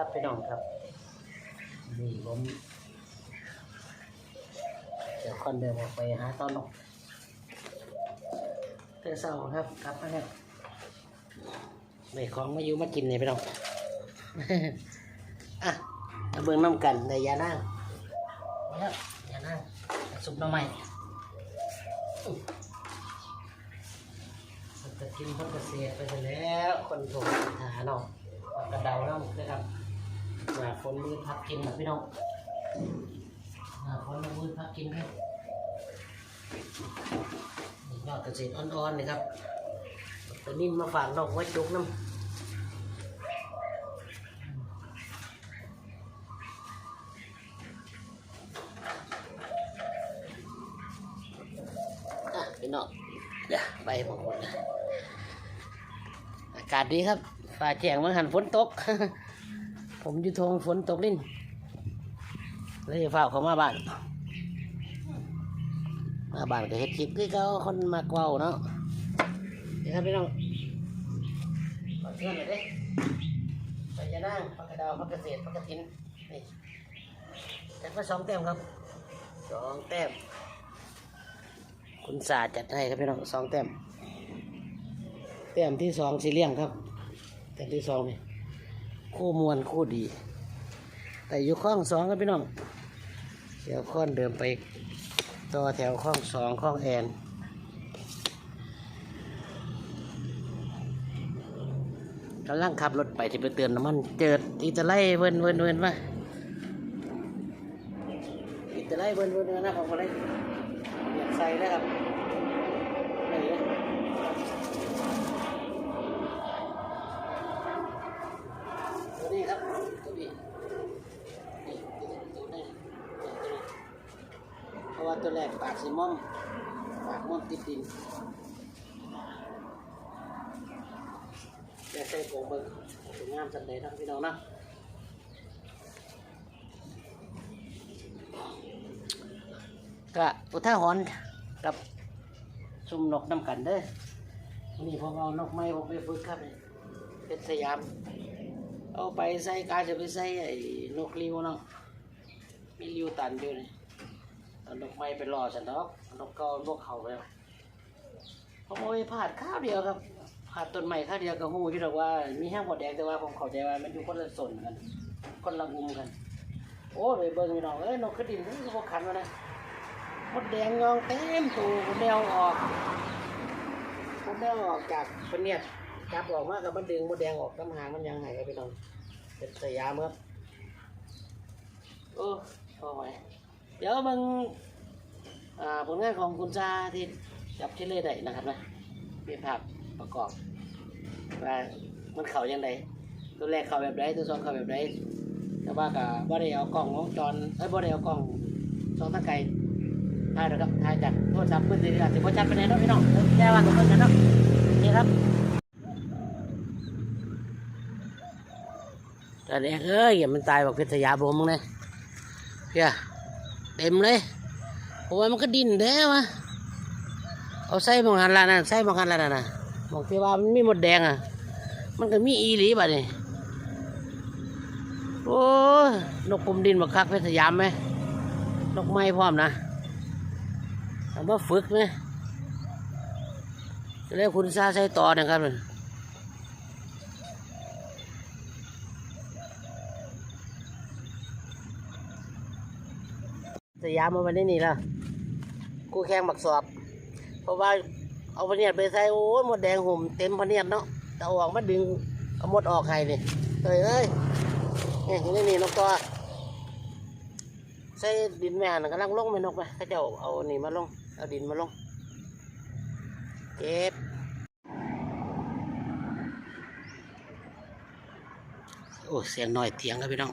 ครับพี่น้องครับ นี่ผมเดี๋ยวคนเดินออกไปหาตอนนกเตอเศร้าครับกลับมาแล้วได้ของมาอยู่มากินเนี่ยพี่น้องอะมาเบิ่งน้ำกันในยานั่งมาแล้วยานั่งสุกน้ำใหม่สัตว์กินพิ่งเกษตรไปแล้ว คนถูกหาเนาะกกระเดาเนาะนะครับ หาฝนมือพักกินนะพี่น้องหาฝนมือพักกินครับนี่ยอดเกษตรอ่อนๆเลยครับตัวนี้มาฝากน้องไว้จุกน้ำพี่น้องเดี๋ยวไปหมดนะอากาศดีครับฝ่าแจงเมื่อหันฝนตก ผมอยู่ทงฝนตกลิ้นเลยฝ้าเขามาบ้านมาบ้านก็เฮ็ดคลิปคือเขาคนมากเว้าเนาะเดี๋ยวครับพี่น้องขอเชื่อหน่อยด้ไปยานั่งพักกระดาวพักเกษตรพักกระถินนี่จัดมาสองแต้มครับสองแต้ม คุณสาจัดให้ครับพี่น้องสองแต้มแต้มที่สองสีเลี่ยงครับแต้มที่สองนี่ คู่มวลคู่ดี แต่อยู่ข้องสองครับพี่น้องเดี๋ยวค้อนเดิมไปต่อแถวข้องสองข้องแอนกำลังขับรถไปที่ไปเตือนน้ำมันเจิดอีตะไลเวินเวินเวินมาอีตะไลเวินเวินเวินนะผมก็เลยอยากใส่นะครับนี่นะตัวนี้ครับตัวนี้นี่ตัวนี้ตัวนี้เพราะว่าตัวแรกปาก สีม่อมปากม่อมติดดินจะใส่โกงเบิ้งสวยงามสันเดย์ทั้งพี่น้องนะก็อุทาหรณ์กับซุ่มนกน้ำกันเด้อนี่ผมเอานกไม้ผมไปฝึกครับเป็นสยาม เอาไปใส่กาจะไปใส่ไอ้นกริวเนาะมีริวตันอยู่นี่ เอานกไม้ไปรอฉันดอกนกก็พวกเขาไปแล้วผมเอาไปพลาดข้าวเดียวครับพลาดต้นไม้ข้าวเดียวก็หูที่บอกว่ามีแห้งหมดแดงแต่ว่าผมเข้าใจว่ามันอยู่คนละส่วนกัน คนละมุมกัน โอ้ไปเบิ่งพี่น้องเอ้ยนกกระดิ่งนี่ก็พวกขันมานะมดแดงยองเต็มตัวมแดงออกมดแดงออกจากเป็นเนี่ยจับออกมากับมันดึงมดแดงออกน้ำหางมันยังไงครับพี่น้องเป็นสยามครับโอ้พอไหม เดี๋ยวมึงผลงานของคุณซาที่จับที่เล่ได้นะครับนะเป็นภาพประกอบว่ามันเข่ายังไงตัวแรกเข่าแบบไรตัวสองเข่าแบบไรแต่ว่ากับบ่ได้เอากล้องวงจรเอ้ยบ่ได้เอากล้องสองตะไกถ่ายนะครับถ่ายจากโทรศัพท์มือถืออาจจะพอชัดไปไหนเนาะพี่น้องแค่ว่าตรงนั้นนะนี่ครับแต่เด็กเอ้ยอย่ามันตายบอกเพชรสยามผมมึงเลยเพีย เต็มเลยโอ้ยมันก็ดินแท้วะเอาใส่มองหันละนั่นใส่มองหันละนั่นนะมองที่ว่ามันมีหมดแดงอะ มันก็มีอีหลีบัดนี่โอ้นกปุ่มดินบักคักเพชรสยามไหมนกไม้พร้อมนะเอามาฝึกไหมจะเรียกคุณซาใช้ต่อนะครับ ยามมาวันนี้นี่ละกูแข่งบักสอบ เพราะว่าเอาพเนียดไปใส่โอ้ยหมดแดงห่มเต็มพเนียดเนาะแต่ออกมาดึงเอาหมดออกให้นี่เฮ้ยเอ้ยเนี่ยนี่นี่นกตัวใส่ดินแม่นกำลังลงไปนกไปเขาเจ้าเอานี่มาลงเอาดินมาลงเก็บโอ้เสียงหน่อยเถียงครับพี่น้อง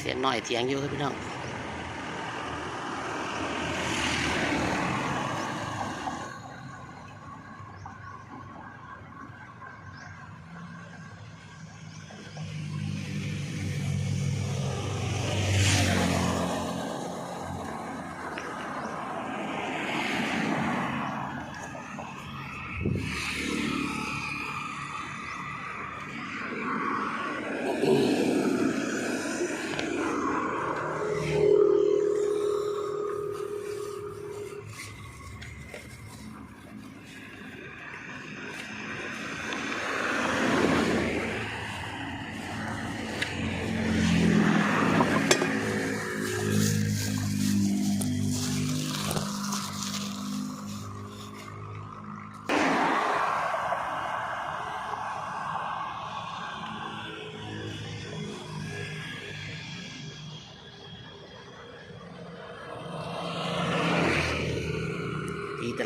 เสียงหน่อยเถียงอยู่ครับพี่น้อง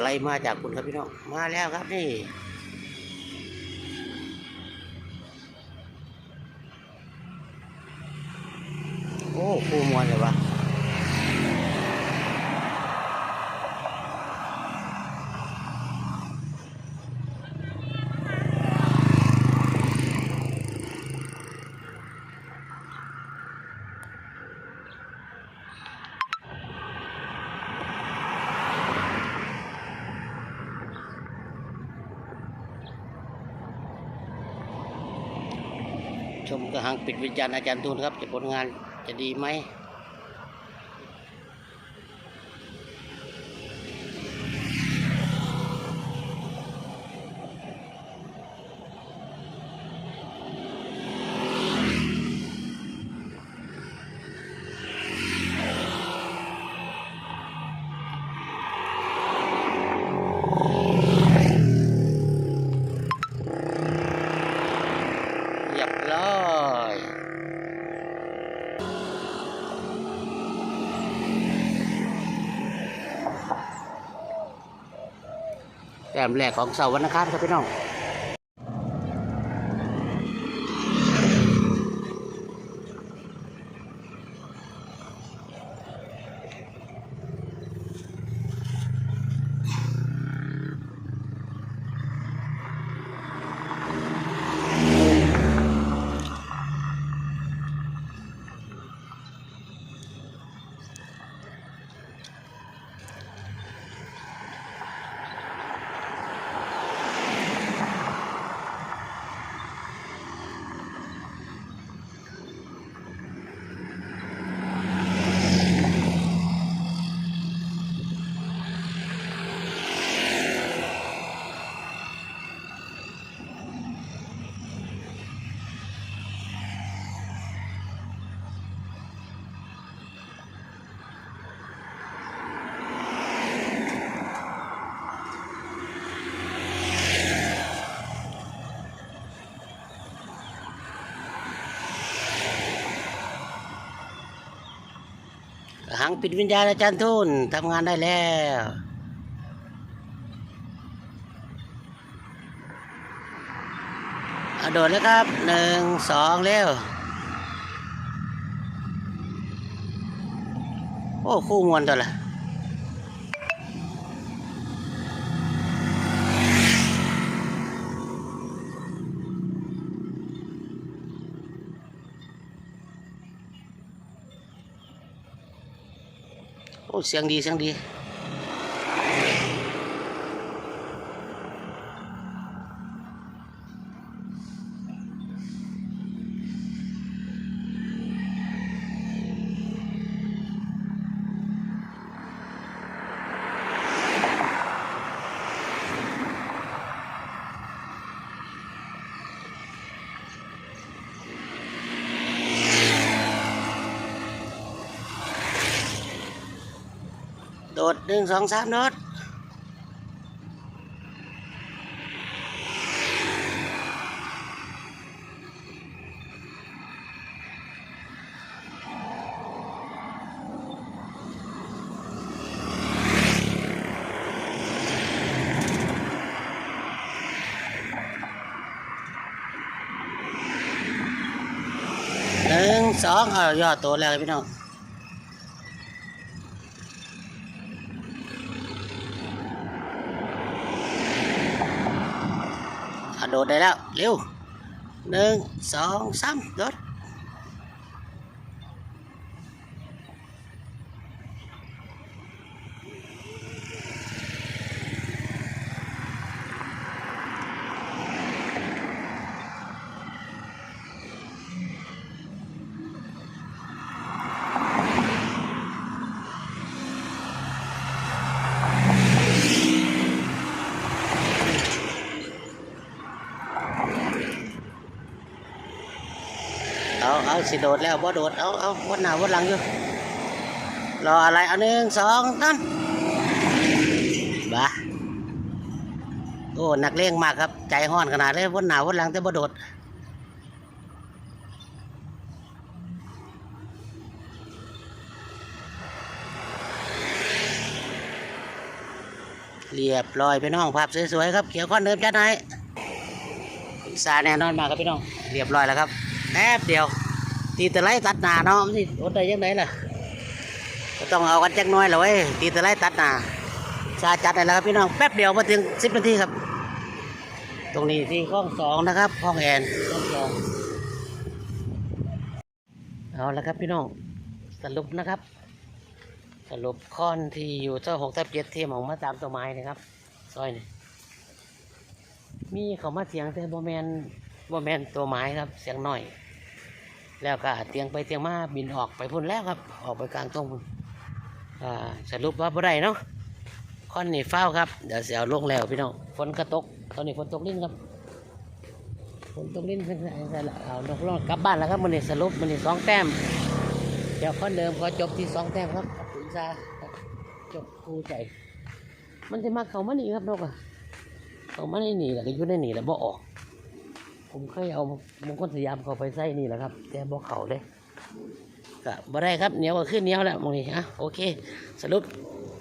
ไล่มาจากคุณครับพี่น้อง มาแล้วครับนี่โอ้คู่มวลเลยวะ หังปิดวิญญาณอาจารย์ทูนครับ จะผลงานจะดีไหม เรียบร้อยแต้มแรกของเสาร์วันอังคารครับพี่น้อง ปิดวิญญาณอาจารย์ทูนทำงานได้แล้วอาโดดแล้วครับหนึ่งสองเร็วโอ้ คู่มวนตัวละ โอ้เสียงดีเสียงดี โดดหนึ่งสองสามโดดหนึ่งสองเอายอดตัวแล้วครับพี่น้อง โดดได้แล้ว เร็วหนึ่งสองสามโดด เอาสิโดดแล้วบ่โดดเอาเอาวนหน้าวนหลังอยู่รออะไรเอาหนึ่งสองนั่นบ้าโอ้นักเลงมากครับ ใจห้อนขนาดเลยวนหน้าวนหลังแต่บ่โดดเรียบร้อยพี่น้องภาพสวยๆครับเขียวข้อนเดิมจัดให้สาแน่นอนมากครับพี่น้อง เรียบร้อยแล้วครับแป๊บเดียว ตีตะไลตัดหนาเนาะมันสิอดได้ยังไงล่ะก็ต้องเอากันจักน้อยลยเว้ยตีตะไลตัดหนาชาจัดได้แล้วครับพี่น้องแป๊บเดียวมาถึงสิบนาทีครับ ตรงนี้ที่ห้องสองนะครับ ห้องแอนห้องสองเอาละครับพี่น้องสรุปนะครับ สรุปค้อนที่อยู่เจ้าหกทับเจ็ดที่หมองมาตามตัวไม้นะครับซอยนี่มีเขามาเสียงแต่บ่แมนบ่แมนตัวไม้ครับ เสียงหน่อย แล้วก็เตียงไปเตียงมาบินออกไปพุ่นแล้วครับ ออกไปกลางตรงพุ่นอ่าสรุปว่าบ่ได้เนาะค้อนนี่เฝ้าครับ เดี๋ยวเสียวลงแล้วพี่น้องฝนก็ตก ตอนนี้ฝนตกลิ้นครับฝนตกลิ้นเพิ่นเอาลงลงกลับบ้านแล้วครับมันนี่สรุปมันนี่สองแต้มเดี๋ยวข้อเดิมขอจบที่สองแต้มครับขอบคุณซาจบคู่ใจ มันจะมาเขามานี่ครับนกอะเขามาในนี่แหละก็อยู่ในนี่แหละบ่ออก ผมเคยเอามงคลสยามเขาไปใส่นี่แหละครับ แต่บ่เขาเลยก็บ่ได้ครับเหนียวก็ขึ้นเหนียวแล้วมองนี่ฮะโอเค สรุป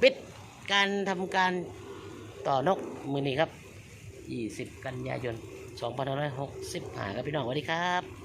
ปิดการทำการต่อนกมือนี้ครับ 20 กันยายน2565ครับพี่น้องสวัสดีครับ